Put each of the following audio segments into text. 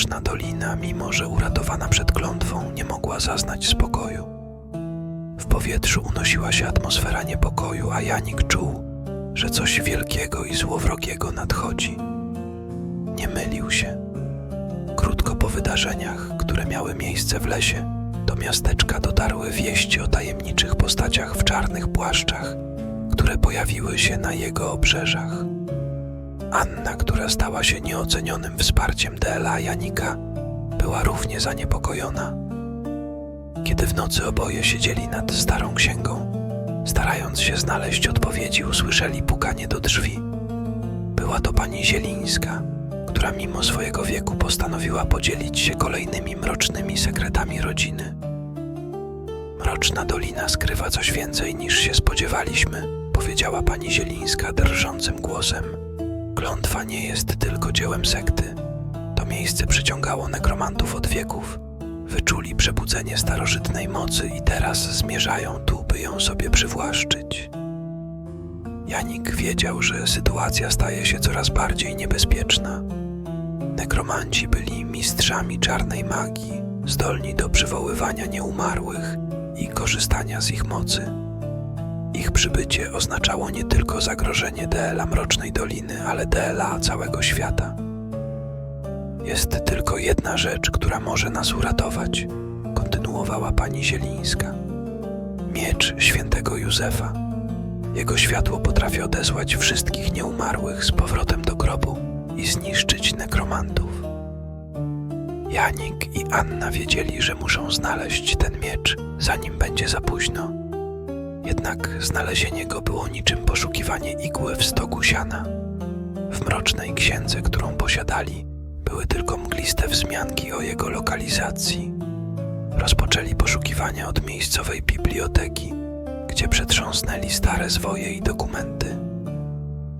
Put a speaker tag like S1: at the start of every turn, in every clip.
S1: Mroczna dolina, mimo że uratowana przed klątwą, nie mogła zaznać spokoju. W powietrzu unosiła się atmosfera niepokoju, a Janik czuł, że coś wielkiego i złowrogiego nadchodzi. Nie mylił się. Krótko po wydarzeniach, które miały miejsce w lesie, do miasteczka dotarły wieści o tajemniczych postaciach w czarnych płaszczach, które pojawiły się na jego obrzeżach. Anna, która stała się nieocenionym wsparciem Dela Janika, była równie zaniepokojona. Kiedy w nocy oboje siedzieli nad starą księgą, starając się znaleźć odpowiedzi, usłyszeli pukanie do drzwi. Była to pani Zielińska, która mimo swojego wieku postanowiła podzielić się kolejnymi mrocznymi sekretami rodziny. Mroczna dolina skrywa coś więcej niż się spodziewaliśmy, powiedziała pani Zielińska drżącym głosem. Klątwa nie jest tylko dziełem sekty. To miejsce przyciągało nekromantów od wieków. Wyczuli przebudzenie starożytnej mocy i teraz zmierzają tu, by ją sobie przywłaszczyć. Janik wiedział, że sytuacja staje się coraz bardziej niebezpieczna. Nekromanci byli mistrzami czarnej magii, zdolni do przywoływania nieumarłych i korzystania z ich mocy. Ich przybycie oznaczało nie tylko zagrożenie DLA Mrocznej Doliny, ale DLA całego świata. Jest tylko jedna rzecz, która może nas uratować, kontynuowała pani Zielińska. Miecz świętego Józefa. Jego światło potrafi odesłać wszystkich nieumarłych z powrotem do grobu i zniszczyć nekromantów. Janik i Anna wiedzieli, że muszą znaleźć ten miecz, zanim będzie za późno. Jednak znalezienie go było niczym poszukiwanie igły w stogu siana. W mrocznej księdze, którą posiadali, były tylko mgliste wzmianki o jego lokalizacji. Rozpoczęli poszukiwania od miejscowej biblioteki, gdzie przetrząsnęli stare zwoje i dokumenty.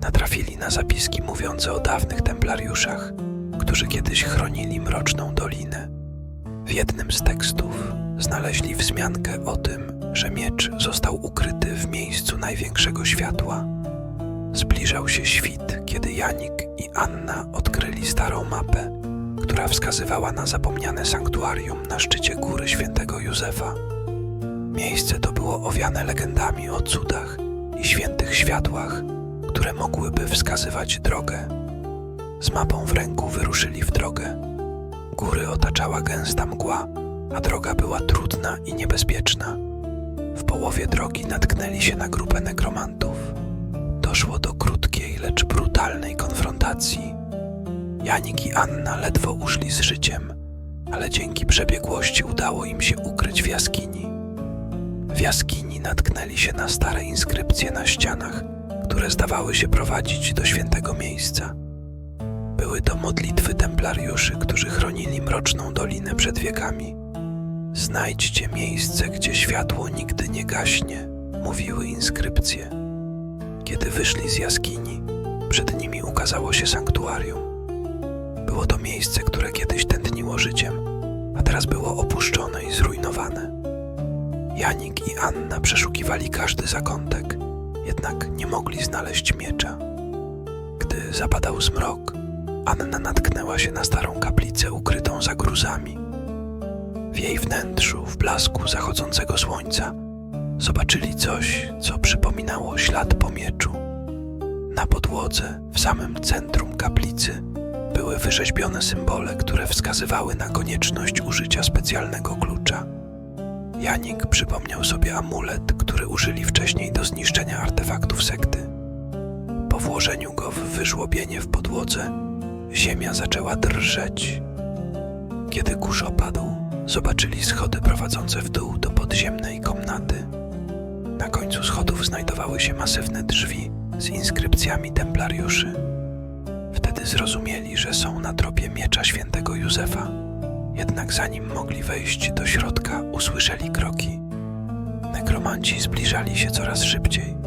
S1: Natrafili na zapiski mówiące o dawnych templariuszach, którzy kiedyś chronili mroczną dolinę. W jednym z tekstów znaleźli wzmiankę o tym, że miecz został ukryty w miejscu największego światła. Zbliżał się świt, kiedy Janik i Anna odkryli starą mapę, która wskazywała na zapomniane sanktuarium na szczycie góry świętego Józefa. Miejsce to było owiane legendami o cudach i świętych światłach, które mogłyby wskazywać drogę. Z mapą w ręku wyruszyli w drogę. Góry otaczała gęsta mgła, a droga była trudna i niebezpieczna. W połowie drogi natknęli się na grupę nekromantów. Doszło do krótkiej, lecz brutalnej konfrontacji. Janik i Anna ledwo uszli z życiem, ale dzięki przebiegłości udało im się ukryć w jaskini. W jaskini natknęli się na stare inskrypcje na ścianach, które zdawały się prowadzić do świętego miejsca. Były to modlitwy templariuszy, którzy chronili mroczną dolinę przed wiekami. Znajdźcie miejsce, gdzie światło nigdy nie gaśnie, mówiły inskrypcje. Kiedy wyszli z jaskini, przed nimi ukazało się sanktuarium. Było to miejsce, które kiedyś tętniło życiem, a teraz było opuszczone i zrujnowane. Janik i Anna przeszukiwali każdy zakątek, jednak nie mogli znaleźć miecza. Gdy zapadał zmrok, Anna natknęła się na starą kaplicę ukrytą za gruzami. Jej wnętrzu, w blasku zachodzącego słońca, zobaczyli coś, co przypominało ślad po mieczu. Na podłodze, w samym centrum kaplicy, były wyrzeźbione symbole, które wskazywały na konieczność użycia specjalnego klucza. Janik przypomniał sobie amulet, który użyli wcześniej do zniszczenia artefaktów sekty. Po włożeniu go w wyżłobienie w podłodze, ziemia zaczęła drżeć. Kiedy kurz opadł, zobaczyli schody prowadzące w dół do podziemnej komnaty. Na końcu schodów znajdowały się masywne drzwi z inskrypcjami templariuszy. Wtedy zrozumieli, że są na tropie miecza świętego Józefa. Jednak zanim mogli wejść do środka, usłyszeli kroki. Nekromanci zbliżali się coraz szybciej.